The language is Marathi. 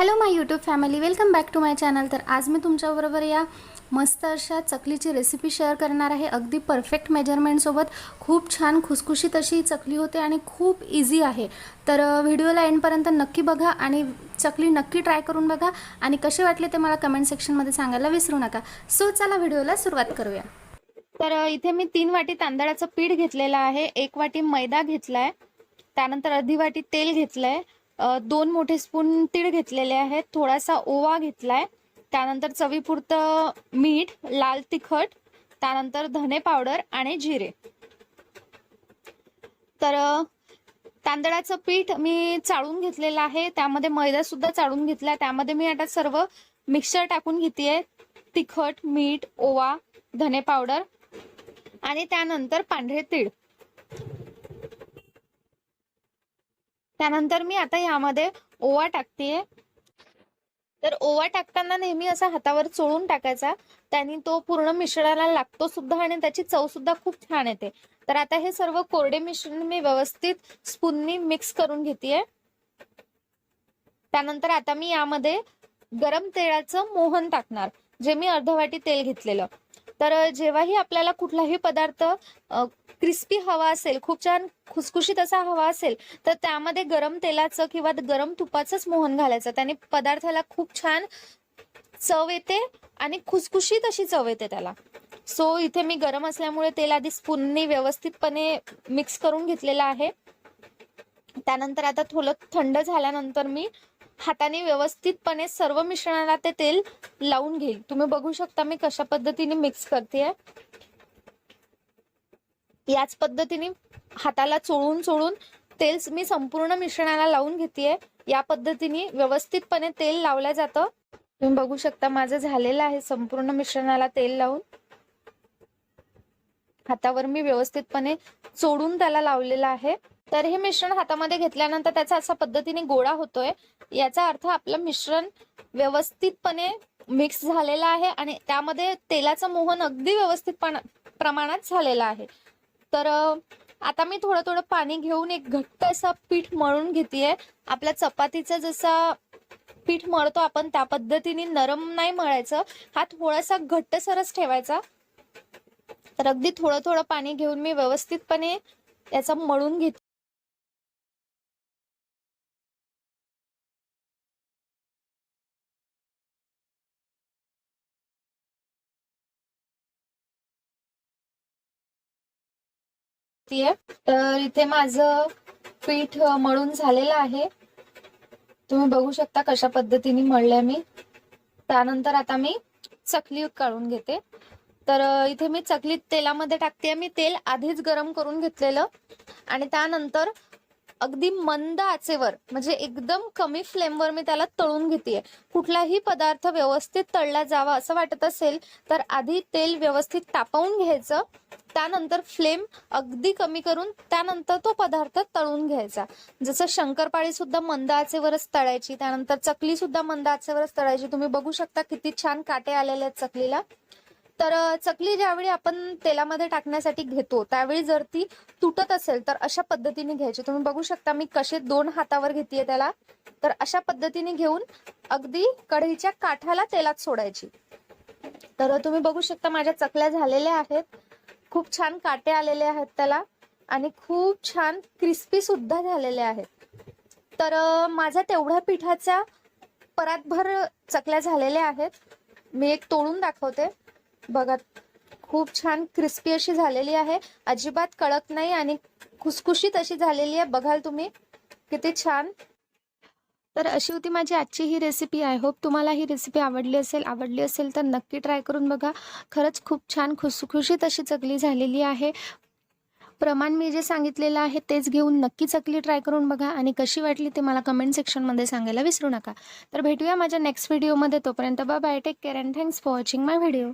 Hello my YouTube family welcome back to my channel तर आज मी तुमच्याबरोबर या मस्त अशा चकलीची रेसिपी शेअर करणार आहे. अगदी परफेक्ट मेजरमेंटसोबत खूप छान खुसखुशीत अशी चकली होते आणि खूप इझी आहे. तर व्हिडिओला एंडपर्यंत नक्की बघा आणि चकली नक्की ट्राय करून बघा आणि कसे वाटले ते मला कमेंट सेक्शनमध्ये सांगायला विसरू नका. सो चला व्हिडिओला सुरुवात करूया. तर इथे मी तीन वाटी तांदळाचं पीठ घेतलेलं आहे. एक वाटी मैदा घेतला आहे त्यानंतर अर्धी वाटी तेल घेतलं आहे दोन मोठे स्पून तीळ घेतलेले आहेत. थोडासा ओवा घेतलाय. त्यानंतर चवीपुरतं मीठ लाल तिखट त्यानंतर धने पावडर आणि जिरे. तर तांदळाचं पीठ मी चाळून घेतलेलं आहे. त्यामध्ये मैदा सुद्धा चाळून घेतलाय. त्यामध्ये मी आता सर्व मिक्सर टाकून घेतेय. तिखट मीठ ओवा धने पावडर आणि त्यानंतर पांढरे तीळ. त्यानंतर मी आता यामध्ये ओवा टाकतेय. तर ओवा टाकताना नेहमी असा हातावर चोळून टाकायचा. त्याने तो पूर्ण मिश्रणाला लागतो सुद्धा आणि त्याची चव सुद्धा खूप छान येते. तर आता हे सर्व कोरडे मिश्रण मी व्यवस्थित स्पूननी मिक्स करून घेतेय. त्यानंतर आता मी यामध्ये गरम तेलाचं मोहन टाकणार जे मी अर्धवाटी तेल घेतलेलं. तर जेव्हाही आपल्याला कुठलाही पदार्थ क्रिस्पी हवा असेल खूप छान खुसखुशीत असा हवा असेल तर त्यामध्ये गरम तेलाचं किंवा गरम तुपाचंच मोहन घालायचं. त्याने पदार्थाला खूप छान चव येते आणि खुसखुशीत अशी चव येते त्याला. सो इथे मी गरम असल्यामुळे तेल आधी स्पूननी व्यवस्थितपणे मिक्स करून घेतलेलं आहे. त्यानंतर आता थोडं थंड झाल्यानंतर मी हाताने व्यवस्थितपणे सर्व मिश्रणाला ते तेल लावून घेईल. तुम्ही बघू शकता मी कशा पद्धतीने मिक्स करते याच पद्धतीने हाताला चोळून चोळून तेल मी संपूर्ण मिश्रणाला लावून घेतेय. या पद्धतीने व्यवस्थितपणे तेल लावलं जातं. तुम्ही बघू शकता माझं झालेलं आहे संपूर्ण मिश्रणाला तेल लावून. हातावर मी व्यवस्थितपणे चोडून त्याला लावलेलं आहे. तर हे मिश्रण हातामध्ये घेतल्यानंतर त्याचा असा पद्धतीने गोळा होतोय. याचा अर्थ आपलं मिश्रण व्यवस्थितपणे मिक्स झालेला आहे आणि त्यामध्ये तेलाचं मोहन अगदी व्यवस्थित प्रमाणात झालेलं आहे. तर आता मी थोडं थोडं पाणी घेऊन एक घट्ट असं पीठ मळून घेतेय. आपल्या चपातीचं जसा पीठ मळतो आपण त्या पद्धतीने नरम नाही मळायचं. हा थोडासा घट्टसरच ठेवायचा. तर अगदी थोडं थोडं पाणी घेऊन मी व्यवस्थितपणे याचा मळून घेते. तर इथे माझं पीठ मळून झालेलं आहे. तुम्ही बघू शकता कशा पद्धतीने मळलंय मी. त्यानंतर आता मी चकली काढून घेते. तर इथे मी चकलीत तेलामध्ये टाकते मी तेल आधीच गरम करून घेतलेलं. आणि त्यानंतर अगदी मंद आचेवर म्हणजे एकदम कमी फ्लेमवर मी त्याला तळून घेते कुठलाही पदार्थ व्यवस्थित तळला जावा असं वाटत असेल तर आधी तेल व्यवस्थित तापवून घ्यायचं. त्यानंतर फ्लेम अगदी कमी करून त्यानंतर तो पदार्थ तळून घ्यायचा. जसं शंकरपाळी सुद्धा मंद आचेवरच तळायची त्यानंतर चकली सुद्धा मंद आचेवरच तळायची. तुम्ही बघू शकता किती छान काटे आलेले आहेत चकलीला. तर चकली ज्यावेळी आपण तेलामध्ये टाकण्यासाठी घेतो त्यावेळी जर ती तुटत असेल तर अशा पद्धतीने घ्यायची. तुम्ही बघू शकता मी कसे दोन हातावर घेतेय त्याला. तर अशा पद्धतीने घेऊन अगदी कढईच्या काठाला तेलात सोडायची. तर तुम्ही बघू शकता माझ्या चकल्या झालेल्या आहेत. खूप छान काटे आलेले आहेत त्याला. आणि खूप छान क्रिस्पी सुद्धा झालेले आहेत. तर माझा तेवढ्या पिठाच्या परातभर चकल्या झालेल्या आहेत. मी एक तोडून दाखवते. बघा खूप छान क्रिस्पी अशी झालेली आहे. अजिबात कळत नाही आणि खुसखुशीत अशी झालेली आहे. बघाल तुम्ही किती छान. तर अशी होती माझी आजची ही रेसिपी आय होप तुम्हाला ही रेसिपी आवडली असेल. आवडली असेल तर नक्की ट्राय करून बघा. खरंच खूप छान खुसखुशीत अशी चकली झालेली आहे. प्रमाण मी जे सांगितलेलं आहे तेच घेऊन नक्की चकली ट्राय करून बघा. आणि कशी वाटली ते मला कमेंट सेक्शनमध्ये सांगायला विसरू नका. तर भेटूया माझ्या नेक्स्ट व्हिडिओमध्ये तोपर्यंत bye take care and thanks for watching my video